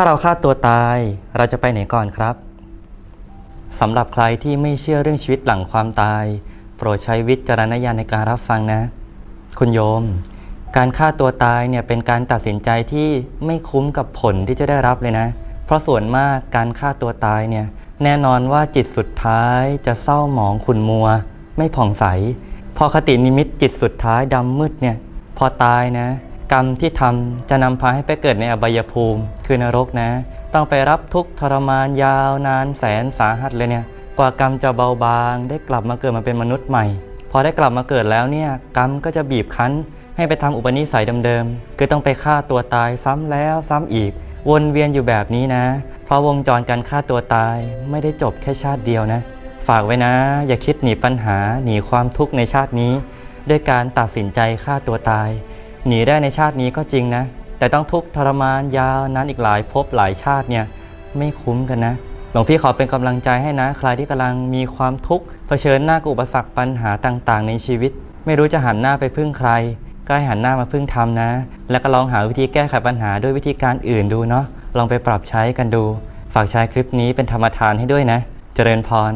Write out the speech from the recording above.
าเราฆ่าตัวตายเราจะไปไหนก่อนครับสำหรับใครที่ไม่เชื่อเรื่องชีวิตหลังความตาย โปรดใช้วิจารณญาณในการรับฟังนะ คุณโยม การฆ่าตัวตายเนี่ยเป็นการตัดสินใจที่ไม่คุ้มกับผลที่จะได้รับเลยนะ เพราะส่วนมากการฆ่าตัวตายเนี่ยแน่นอนว่าจิตสุดท้ายจะเศร้าหมองขุ่นมัว ไม่ผ่องใส พอคตินิมิตจิตสุดท้ายดำมืดเนี่ยพอตายนะ กรรมที่ทำจะนำพาให้ไปเกิดในอบายภูมิ คือนรกนะ ต้องไปรับทุกข์ทรมานยาวนานแสนสาหัสเลยเนี่ย กว่ากรรมจะเบาบาง ได้กลับมาเกิดมาเป็นมนุษย์ใหม่ พอได้กลับมาเกิดแล้วเนี่ยกรรมก็จะบีบคั้น ให้ไปทำอุปนิสัยเดิมๆคือต้องไปฆ่าตัวตายซ้ำแล้วซ้ำอีก วนเวียนอยู่แบบนี้นะ เพราะวงจรการฆ่าตัวตายไม่ได้จบแค่ชาติเดียวนะ ฝากไว้นะ อย่าคิดหนีปัญหาหนีความทุกข์ในชาตินี้ ด้วยการตัดสินใจฆ่าตัวตาย หนีได้ในชาตินี้ก็จริงนะ แต่ต้องทุกข์ทรมานยาวนานอีกหลายภพหลายชาติเนี่ยไม่คุ้มกันนะ หลวงพี่ขอเป็นกำลังใจให้นะ ใครที่กำลังมีความทุกข์เผชิญหน้ากับอุปสรรคปัญหาต่างๆ ในชีวิต ไม่รู้จะหันหน้าไปพึ่งใคร ก็ให้หันหน้ามาพึ่งธรรมนะ แล้วก็ลองหาวิธีแก้ไขปัญหาด้วยวิธีการอื่นดูเนาะลองไปปรับใช้กันดู ฝากใช้คลิปนี้เป็นธรรมทานให้ด้วยนะ เจริญพร